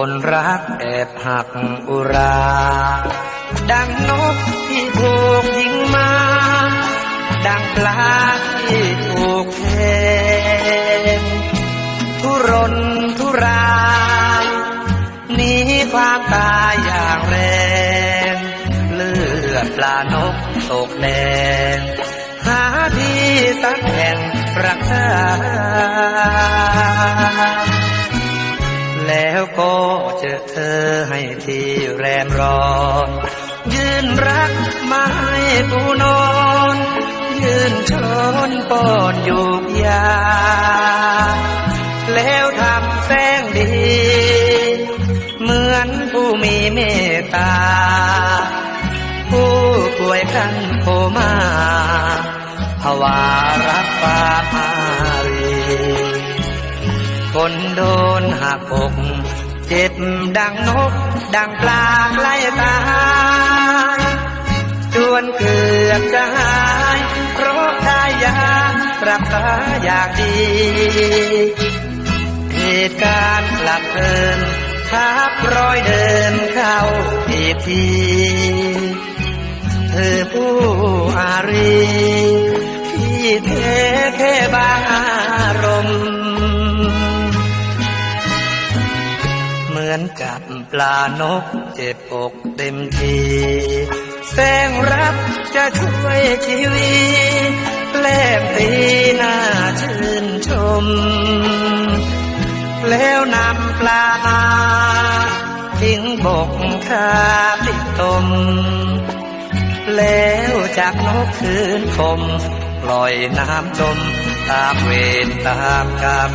คนรักแอบหักอุรา ดังนกที่ถูกยิงมา ดังปลาที่ถูกแทงทุรนทุรายหนีความตายอย่างแรง เลือดปลานกตกแดง หาที่สักแห่งรักษา ก็เจอเธอให้ที่แรมรอนยืนรักไม้ปูนอน ยืนชนป้อนอยู่ยา แล้วทำแสงดี เหมือนผู้มีเมตตา ผู้ป่วยกันโคมาภาวารักฟ้ามารีคนโดนหักอก เจ็บดังนก ดังปลาไล่ตายจวนเกือบจะหาย เพราะทายารักษาอยากดีเหตุการณ์หลักเดินทับรอยเดินเข้าอีกทีเธอผู้อารีที่เทแค่บาง มือนกับปลานกเจ็บอกเต็มทีแสงรับจะช่วยชีวิตแลกตีหน้าชื่นชม แล้วนำปลามาทิ้งบกคาติดตม แล้วจากนกคืนคม ปล่อยน้ำจมตามเวรตามกรรม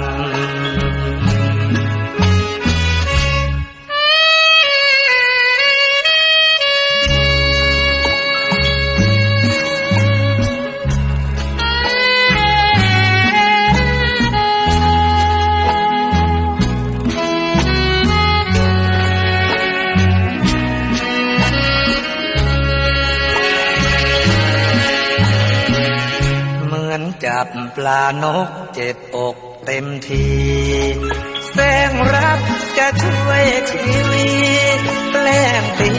อนจับปลานกเจ็บอกเต็มทีแสงรับจะช่วยชีวิตแกล้งตี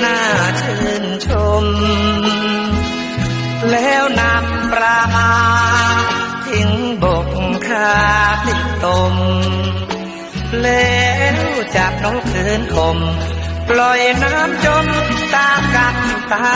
หน้าชื่นชม แล้วนำปลามาทิ้งบกคาติดตม แล้วจับนกคืนคม ปล่อยน้ำจมตามกันตา